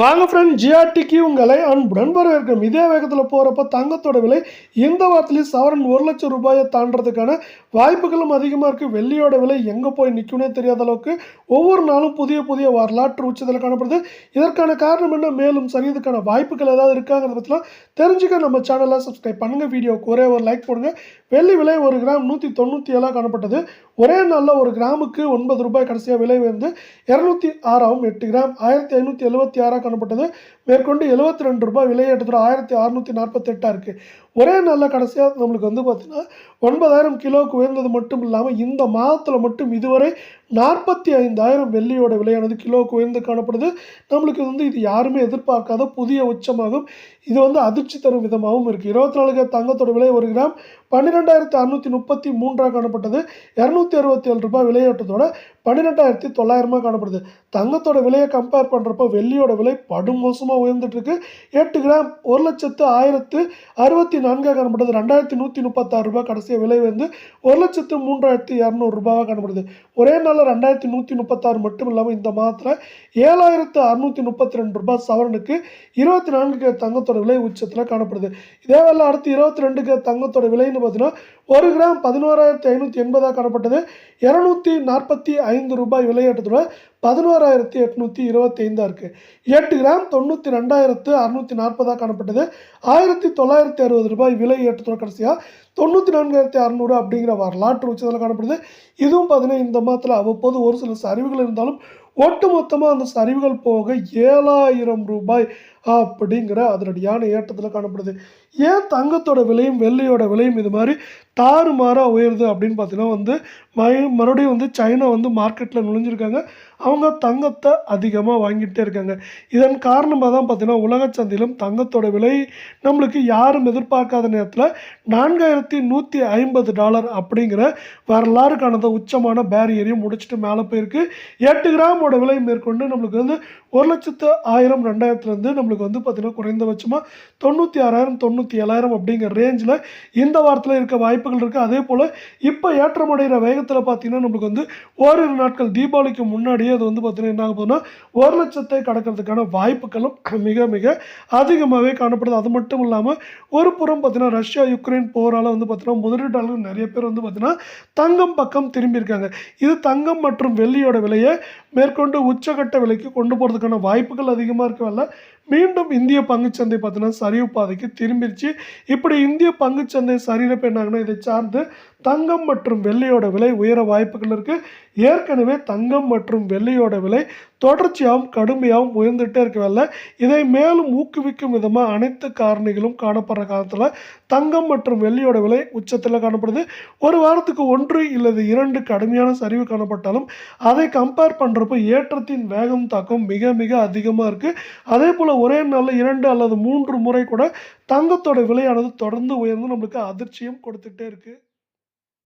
வாங்க ஃப்ரெண்ட் ஜிஆர்டிக்கு உங்களை அன்புடன் வரவேற்கும் இதே வேகத்தில் போகிறப்ப தங்கத்தோட விலை இந்த வாரத்துலேயும் சவரன் ஒரு லட்சம் ரூபாயை தாண்டதுக்கான வாய்ப்புகளும் அதிகமாக இருக்குது வெள்ளியோட விலை எங்கே போய் நிற்கும்னே தெரியாத அளவுக்கு ஒவ்வொரு நாளும் புதிய புதிய வரலாற்று உச்சத்தில் காணப்படுது. இதற்கான காரணம் என்ன? மேலும் சரியதுக்கான வாய்ப்புகள் ஏதாவது இருக்காங்கிறத பற்றிலாம் தெரிஞ்சுக்க நம்ம சேனலை சப்ஸ்கிரைப் பண்ணுங்கள் வீடியோக்கு ஒரே ஒரு லைக் போடுங்க. வெள்ளி விலை ஒரு கிராம் நூற்றி தொண்ணூற்றி ஏழாக காணப்பட்டது. ஒரே நாளில் ஒரு கிராமுக்கு ஒன்பது ரூபாய் கடைசியாக விலை வந்து இரநூத்தி ஆறாகவும் எட்டு கிராம் ஆயிரத்தி ஐநூற்றி எழுபத்தி ஆறாக காணப்பட்டது மேற்கொண்டு எழுபத்தி ரெண்டு ரூபாய் விலையேற்றத்தில் ஆயிரத்தி அறுநூற்றி நாற்பத்தெட்டாக இருக்குது ஒரே நாளில் கடைசியாக நம்மளுக்கு வந்து பார்த்திங்கன்னா ஒன்பதாயிரம் கிலோவுக்கு உயர்ந்தது மட்டும் இல்லாமல் இந்த மாதத்தில் மட்டும் இதுவரை நாற்பத்தி ஐந்தாயிரம் வெள்ளியோட விலையானது கிலோவுக்கு உயர்ந்து காணப்படுது. நம்மளுக்கு வந்து இது யாருமே எதிர்பார்க்காத புதிய உச்சமாகும். இது வந்து அதிர்ச்சி தரும் விதமாகவும் இருக்குது இருபத்தி நாலு தங்கத்தோட விலை ஒரு கிராம் பன்னிரெண்டாயிரத்தி அறுநூற்றி முப்பத்தி மூன்றாக காணப்பட்டது. இரநூத்தி அறுபத்தி ஏழு ரூபாய் விலையேற்றத்தோட பன்னிரெண்டாயிரத்தி தொள்ளாயிரமாக காணப்படுது. தங்கத்தோட விலையை கம்பேர் பண்ணுறப்போ வெள்ளியோட விலை படுமோசமாக மோசமாக உயர்ந்துட்டுருக்கு. எட்டு கிராம் ஒரு லட்சத்து ஆயிரத்து அறுபத்தி நான்காக காணப்படுது. ரெண்டாயிரத்தி நூற்றி முப்பத்தாறு ரூபாய் கடைசியாக விலை வந்து ஒரு லட்சத்து மூன்றாயிரத்தி இரநூறு ரூபாவாக காணப்படுது. ஒரே நாளில் ரெண்டாயிரத்தி நூற்றி முப்பத்தாறு மட்டும் இல்லாமல் இந்த மாதத்தில் ஏழாயிரத்து அறுநூற்றி முப்பத்தி ரெண்டு ரூபாய் சவரனுக்கு இருபத்தி நான்கு தங்கத்தோட விலை உச்சத்தில் காணப்படுது. இதே வேலை அடுத்து இருபத்தி ரெண்டு தங்கத்தோட விலைன்னு பார்த்தீங்கன்னா ஒரு கிராம் பதினோராயிரத்தி ஐநூற்றி எண்பதாக காணப்பட்டது. இரநூத்தி நாற்பத்தி ஐந்து ரூபாய் விலையேற்றத்தோட பதினோராயிரத்தி எட்நூற்றி இருபத்தி ஐந்தாக இருக்குது எட்டு கிராம் தொண்ணூற்றி ரெண்டாயிரத்து அறுநூற்றி நாற்பதாக காணப்பட்டது. ஆயிரத்தி தொள்ளாயிரத்தி அறுபது ரூபாய் விலை ஏற்றத்தோட கடைசியாக தொண்ணூற்றி நான்காயிரத்தி அறநூறு அப்படிங்கிற வரலாற்று உச்சத்தில் காணப்படுது. இதுவும் பார்த்தீங்கன்னா இந்த மாதத்தில் அவ்வப்போது ஒரு சில சரிவுகள் இருந்தாலும் ஒட்டுமொத்தமாக அந்த சரிவுகள் போக ஏழாயிரம் ரூபாய் அப்படிங்கிற அதனுடையான ஏற்றத்தில் காணப்படுது. ஏன் தங்கத்தோட விலையும் வெள்ளையோட விலையும் இது மாதிரி தாறுமாறாக உயருது அப்படின்னு பார்த்தீங்கன்னா வந்து மய மறுபடியும் வந்து சைனா வந்து மார்க்கெட்டில் நுழைஞ்சிருக்காங்க. அவங்க தங்கத்தை அதிகமாக வாங்கிட்டே இருக்காங்க. இதன் காரணமாக தான் பார்த்தீங்கன்னா உலக சந்தையிலும் தங்கத்தோட விலை நம்மளுக்கு யாரும் எதிர்பார்க்காத நேரத்தில் நான்காயிரத்தி நூற்றி ஐம்பது டாலர் அப்படிங்கிற வரலாறு காணத உச்சமான பேரியரையும் முடிச்சுட்டு மேலே போயிருக்கு. எட்டு கிராமோட விலை மேற்கொண்டு நம்மளுக்கு வந்து ஒரு லட்சத்து ஆயிரம் ரெண்டாயிரத்துலேருந்து நம்மளுக்கு வந்து பார்த்திங்கன்னா குறைந்தபட்சமாக தொண்ணூற்றி ஆறாயிரம் தொண்ணூற்றி ஏழாயிரம் அப்படிங்கிற ரேஞ்சில் இந்த வாரத்தில் இருக்க வாய்ப்பு வாய்ப்புகள் இருக்குது அதே போல் இப்போ ஏற்றமடைகிற வேகத்தில் பார்த்திங்கன்னா நம்மளுக்கு வந்து ஓரிரு நாட்கள் தீபாவளிக்கு முன்னாடியே அது வந்து பார்த்திங்கன்னா என்ன ஆக போதுன்னா ஒரு லட்சத்தை கடக்கிறதுக்கான வாய்ப்புகளும் மிக மிக அதிகமாகவே காணப்படுது. அது மட்டும் இல்லாமல் ஒரு புறம் பார்த்திங்கன்னா ரஷ்யா யுக்ரைன் போரால் வந்து பார்த்திங்கன்னா முதலீட்டாளர்கள் நிறைய பேர் வந்து பார்த்திங்கன்னா தங்கம் பக்கம் திரும்பியிருக்காங்க இது தங்கம் மற்றும் வெள்ளியோட விலையை மேற்கொண்டு உச்சகட்ட விலைக்கு கொண்டு போகிறதுக்கான வாய்ப்புகள் அதிகமாக இருக்கவில்ல மீண்டும் இந்திய பங்குச்சந்தை பார்த்தீங்கன்னா சரிவு பாதைக்கு திரும்பிடுச்சு இப்படி இந்திய பங்குச்சந்தை சரியிறப்ப என்னாங்கன்னா இதை சார்ந்து தங்கம் மற்றும் வெள்ளியோட விலை உயர வாய்ப்புகள் இருக்குது ஏற்கனவே தங்கம் மற்றும் வெள்ளியோட விலை தொடர்ச்சியாகவும் கடுமையாகவும் உயர்ந்துகிட்டே இருக்கவில்லை இதை மேலும் ஊக்குவிக்கும் விதமாக அனைத்து காரணிகளும் காணப்படுற காலத்தில் தங்கம் மற்றும் வெள்ளியோட விலை உச்சத்தில் காணப்படுது. ஒரு வாரத்துக்கு ஒன்று இல்லது இரண்டு கடுமையான சரிவு காணப்பட்டாலும் அதை கம்பேர் பண்ணுறப்போ ஏற்றத்தின் வேகம் தாக்கம் மிக மிக அதிகமாக இருக்குது அதே போல் ஒரே நாளில் இரண்டு அல்லது மூன்று முறை கூட தங்கத்தோட விலையானது தொடர்ந்து உயர்ந்து நம்மளுக்கு அதிர்ச்சியும் கொடுத்துட்டே இருக்குது